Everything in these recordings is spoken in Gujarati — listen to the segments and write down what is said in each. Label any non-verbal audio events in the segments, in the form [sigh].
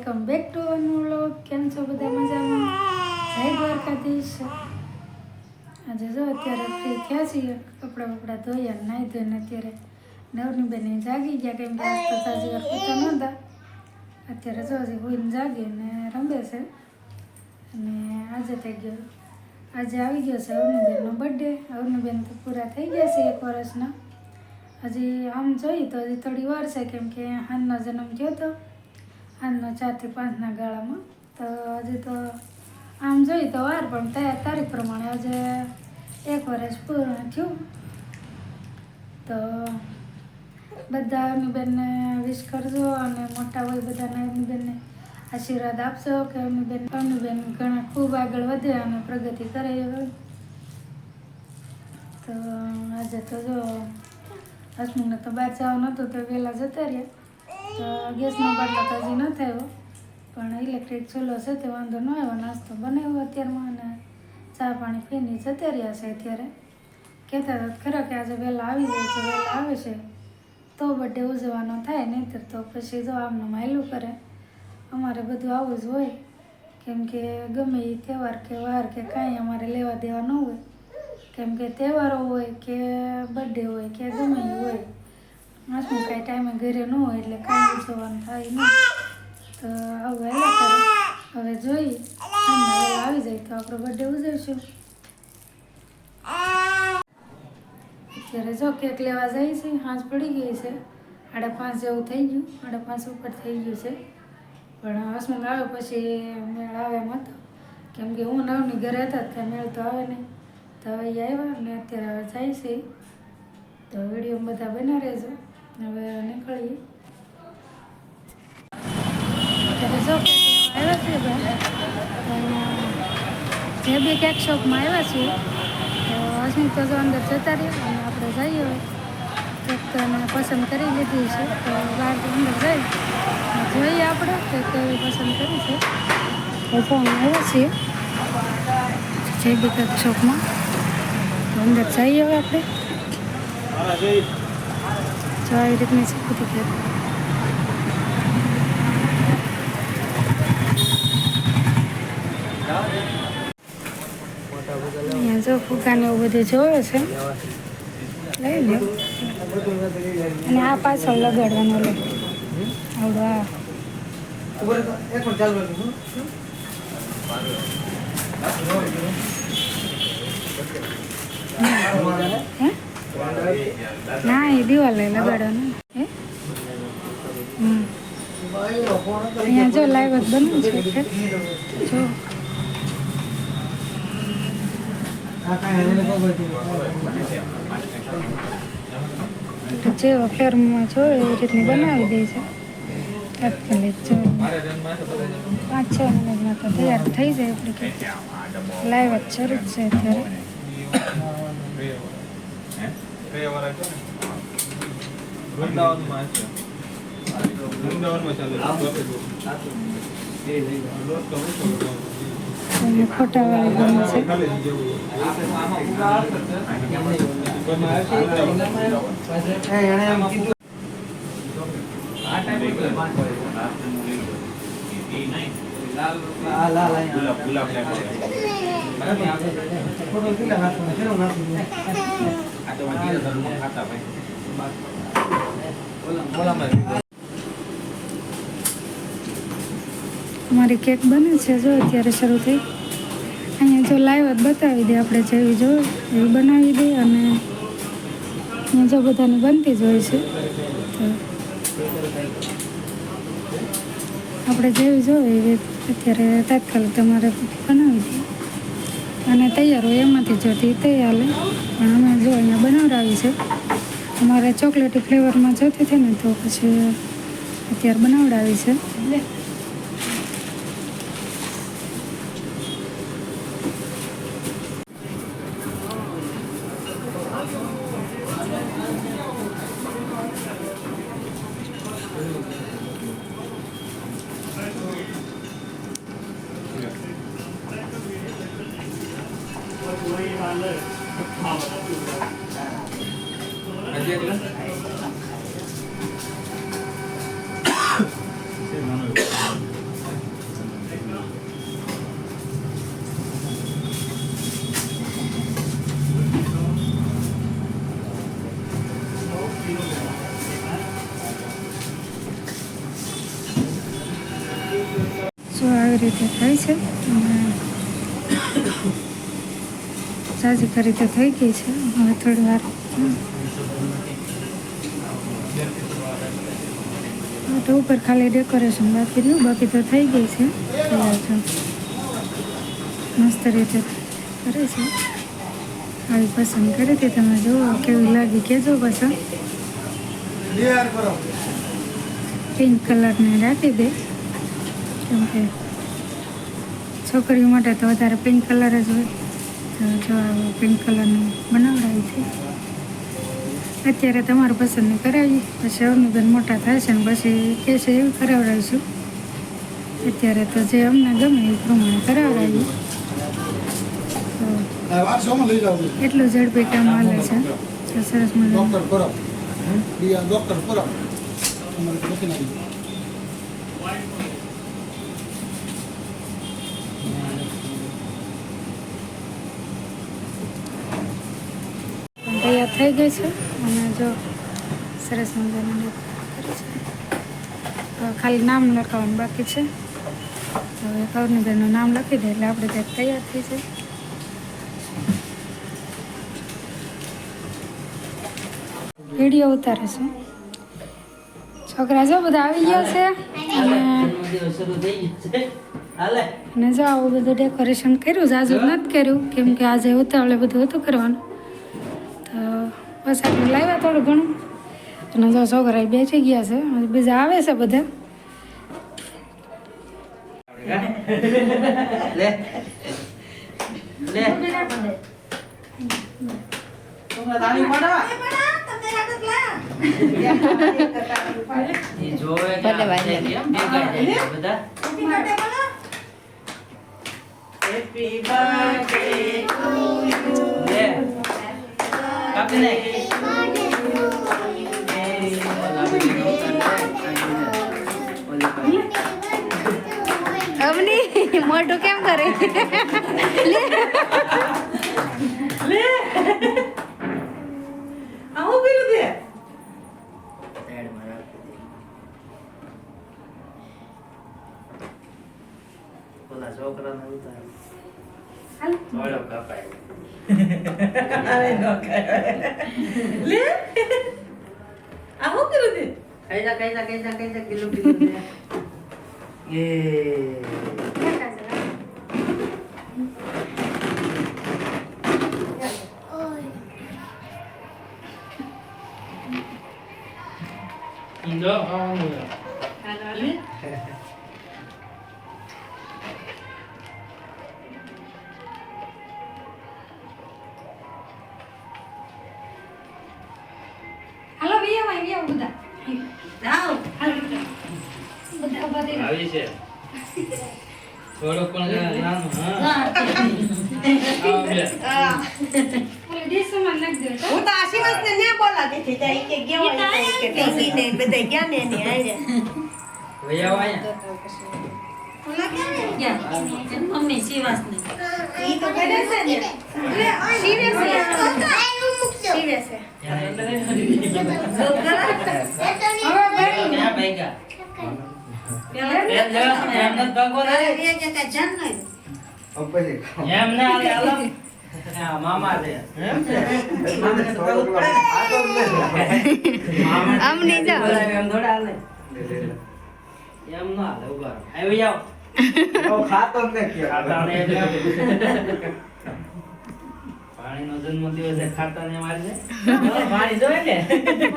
વેલકમ બેક ટુ અનુ કેમ છો બધા મજામાં? જય દ્વારકાધીશ. આજે જો અત્યારે ફ્રી થયા છીએ. કપડાં બપડા ધોયા નાહી ધોઈને અત્યારે નવની બેને જાગી ગયા કેમ કે તો સાજી વાર નહોતા અત્યારે જો હજી હોઈને જાગી ને રમે છે. અને આજે થઈ ગયો. આજે આવી ગયો છે અવનીબેનનો બર્થડે અવનીબેન તો પૂરા થઈ ગયા છે એક વર્ષના. હજી આમ જોઈએ તો હજી થોડી વાર છે કેમ કે હાનનો જન્મ થયો હતો હાનનો ચારથી પાંચના ગાળામાં. તો હજી તો આમ જોઈએ તો વાર, પણ તૈયાર તારીખ પ્રમાણે આજે એક વર્ષ પૂર્ણ થયું. તો બધા અમીબેનને વિશ કરજો અને મોટા હોય બધાને અમીબેનને આશીર્વાદ આપશો કે અમીબેન અમીબેન ઘણા ખૂબ આગળ વધે અને પ્રગતિ કરે તો આજે તો જો હસમુને તો બહાર જવાનું હતું, તો વહેલા જતા રહ્યા. તો ગેસનો બાટલો તો હજી ન થયો. પણ ઇલેક્ટ્રિક ચૂલો છે તે વાંધો ન આવ્યો. નાસ્તો બનાવ્યો અત્યારમાં અને ચા પાણી પીને જતા રહ્યા છે અત્યારે. કહેતા હતા ખરા કે આજે વહેલા આવી જાય છે, વહેલા આવે છે. તો બર્થડે ઉજવવાનો થાય, નહીંતર તો પછી જો આમનું માયલું કરે. અમારે બધું આવું જ હોય. કેમ કે ગમે એ તહેવાર કે વાર કે કાંઈ અમારે લેવા દેવા ન હોય. કેમ કે તહેવારો હોય કે બર્થડે હોય કે ગમે હોય. માસનું કાંઈ ટાઈમે ઘરે ન હોય એટલે કાંઈ જોવાનું થાય નહીં. તો આવું વહેલા કરે હવે જોઈ આવી જાય તો આપણો બર્થડે ઉજવશું. અત્યારે જો કેક લેવા જાય છે, હાંજ પડી ગઈ છે. સાડા પાંચ જેવું થઈ ગયું, સાડા પાંચ ઉપર થઈ ગયું છે. પણ હસમુખ આવે પછી મેળ આવે એમ કેમ કે હું નવની ઘરે હતા ત્યાં મેળ તો આવે નહીં. તો હવે આવ્યા ને અત્યારે હવે જાય છે. તો વીડિયો બધા બના રહેજો. કેક આવ્યા છે જે બી કેક શોપમાં આવ્યા છીએ, તો હસમુખ તો અંદર જતા રહ્યા અને આપણે જઈએ હવે. કેક તો એને પસંદ કરી લીધી છે, તો બહાર અંદર જઈ જોઈએ આપણે કે કેવી પસંદ કરી છે. તો અમે આવ્યા છીએ, જે બી કેક શોપમાં અંદર જઈએ હવે આપણે. જો આવી રીતની છે બધી અહીંયા જો ફુગાને એવું બધું જોવે છે. લઈ અને આ પાછળ લગાડવાનો લે. આવડો. હે? ના, એ દિવાલે લગાડવાનું હમ. અહીંયા જો લાઈવ જ બન્યું છે જો. જેવો ફેરમાં છો એવી રીતની બનાવી દે છે. તાત્કાલિક જો પાંચ છ મિનિટમાં તો તૈયાર થઈ જાય કેક લાઈવ જ શરૂ છે અત્યારે. વૃંદાવનમાં છે વૃંદાવનમાં ચાલે અને ખોટાવાળી બને છે જેવું ગુલાબ ગુલાબ આ તો લાલ લાલ ખાતા ભાઈ અમારી કેક બને છે જો અત્યારે શરૂ થઈ. અહીંયા જો લાઈવ બતાવી દે આપણે જેવી જો એવી બનાવી દે અને અહીંયા જો બધાની બનતી જ હોય છે. આપણે જેવી જોઈએ એવી અત્યારે તાત્કાલિક તમારે બનાવી દઈએ અને તૈયાર હોય એમાંથી જોતી તૈયાર લે પણ અમે જો અહીંયા બનાવડાવી છે. અમારે ચોકલેટી ફ્લેવરમાં જોતી હતી ને તો પછી અત્યારે બનાવડાવી છે. હજી રીતે થાય છે. અને રીતે થઈ ગઈ છે. હવે થોડી વાર. તો ઉપર ખાલી ડેકોરેશન બાકી રહ્યું. બાકી તો થઈ ગઈ છે. મસ્ત રીતે કરે છે. આવી પસંદ કરી હતી. તમે જુઓ કેવી લાગી. કહેજો પસંદ પિંક કલરને રાખી દે. કેમ કે છોકરીઓ માટે તો વધારે પિંક કલર જ હોય. તો જો પિંક કલરનું બનાવડાવી છે. અત્યારે તમારું પસંદ કરાવી પછી અવનીબેન મોટા થાય છે ને પછી કહેશે એવું કરાવડાવીશું. અત્યારે તો જે અમને ગમે એ પ્રમાણે કરાવડાવી એટલું ઝડપી કામ હાલે છે. તો સરસ મજાનું ડોક્ટર પરબ બીજા ડોક્ટર પરબ તમારે નથી નાખી પણ તૈયાર થઈ ગઈ છે? અને જો સરસ મજાનું કરી છે. ખાલી નામ લખાવવાનું બાકી છે. હવે કૌરનીબેનનું નામ લખી દે એટલે આપણે કંઈક તૈયાર થઈ જાય વીડિયો ઉતારે છે. છોકરા જો બધા આવી ગયા છે? અને અને જો આવું બધું ડેકોરેશન કર્યું જાજુ નથી કર્યું. કેમ કે આજે ઉતાવળે બધું હતું કરવાનું. બસ આટલું લાવ્યા થોડું ઘણું. અને જો છોકરા બેસી ગયા છે. બીજા આવે છે બધા. Happy birthday to you. પાડવા એ જોવે મોટું કેમ કરે? આવું કર્યું તે? ઓલા છોકરાને ઉતાર. થોડો કપાય. અરે નો લે. આ હું કર્યું તે? ખાઈ જા કઈ જા કઈ જા કઈ જા કિલો કિલો એ. Indo, oh, હાલો ભાઈ આવી આવો બધા Now, હાલો બધા થઈ આવી છે થોડો પણ નાનો હા આવો હું તો આશીર્વાદને ન્યા બોલાતી હતી ત્યાં કે ગયા કે ટીસી ને બધા ગયા ને ઈ તો કરે છે ને. શિવે છે. શિવે છે. ક્યાં પાણીનો જન્મદિવસ છે, ખાતા ને મારે પાણી ને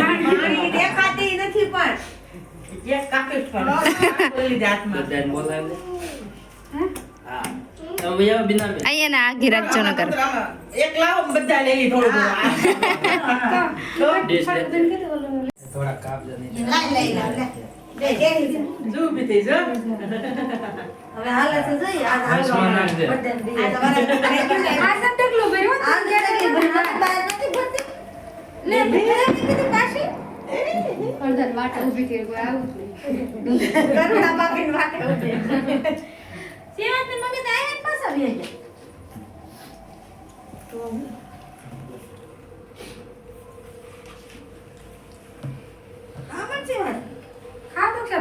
પાણી દેખાતી નથી પણ. એક કાપી જ હાથમાં. બધાને બોલાવે અહીંયા ના આગી રાખજો ન કર. એક લાવો બધા લઈ થોડું થોડા કાપ નહીં લાઈ, લાઈ, લાઈ, લાઈ. બે કેરી હવે હાલે છે જોઈ આ હાલો. બસમાં નાખ દે. બધાને દઈએ. આ તમારે [laughs] આ સબ ઢગલો ભર્યો આ નથી ભરતી, નથી ભરતી. લે, ભીતરે કીધી પાછી. અડધા વાટા ઊભી થઈ કોઈ આવું જ નહીં. કરુણા બાપીને વાટે ઊભી. સેવાતની મમ્મી તો આયા જ પાછા વહી ગયા. તો હા, પણ સેવાત. ખા તો કે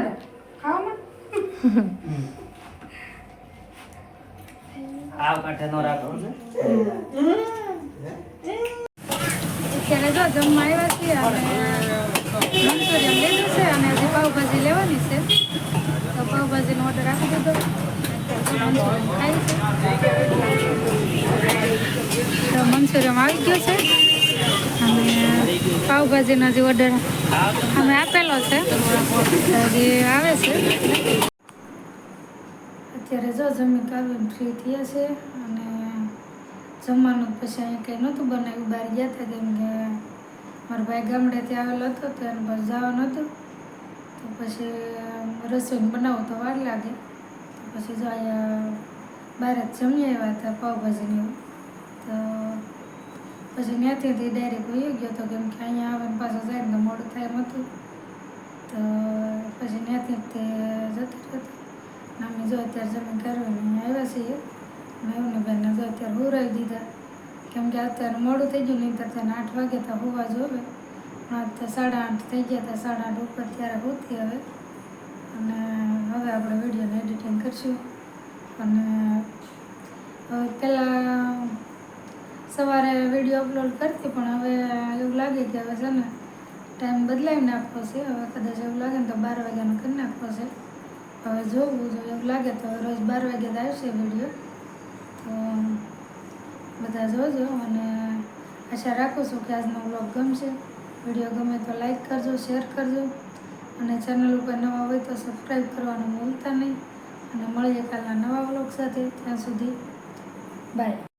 ખાવામાં આ કાંઠે નો રાખો ને અત્યારે આવ્યા છીએ અને મંચુરિયન લીધું છે અને હજી પાઉભાજી લેવાની છે. તો પાવભાજીનો ઓર્ડર આપી દીધો. તો મંચુરિયન આવી ગયો છે. અને પાઉભાજીનો જે ઓર્ડર અમે આપેલો છે જે આવે છે. અત્યારે જો જમી કાઢીને ફ્રી થયા છે અને જમવાનું પછી અહીંયા કંઈ નહોતું બનાવ્યું, બહાર ગયા હતા કેમ કે મારો ભાઈ ગામડેથી આવેલો હતો તો એને બસ જવાનું હતું. તો પછી રસોઈ બનાવો તો વાર લાગે. તો પછી જો અહીંયા બહાર જ જમી આવ્યા હતા પાઉભાજીને એવું. તો પછી ત્યાંથી ડાયરેક્ટ વહી ગયો હતો કેમ કે અહીંયા આવે પાછો જાય ને મોડું થાય એમ હતું. તો પછી ત્યાંથી તે જતી રહ્યો અમે જો અત્યારે જમીન કરવીને અહીંયા આવ્યા છીએ. મેં એમને બેનને જો અત્યારે હુરાવી દીધા. કેમ કે અત્યારે મોડું થઈ ગયું નહીં તેને આઠ વાગે તો હોવા જોવે પણ આજ તો સાડા આઠ થઈ ગયા હતા, સાડા આઠ ઉપર ત્યારે હોતી હવે. અને હવે આપણે વિડીયોને એડિટિંગ કરશું. અને હવે પહેલાં સવારે વીડિયો અપલોડ કરતી, પણ હવે એવું લાગે કે હવે છે ને ટાઈમ બદલાવી નાખવો છે. હવે કદાચ એવું લાગે ને તો બાર વાગ્યાનું કરી નાખવો છે. હવે જોવું જો એવું લાગે તો રોજ બાર વાગ્યા આવશે વીડિયો. તો બધા જોજો અને આશા રાખું છું કે આજનો વ્લોગ ગમશે. વીડિયો ગમે તો લાઈક કરજો શેર કરજો. અને ચેનલ ઉપર નવા હોય તો સબસ્ક્રાઈબ કરવાનું ભૂલતા નહીં. અને મળીએ કાલના નવા વ્લોગ સાથે. ત્યાં સુધી બાય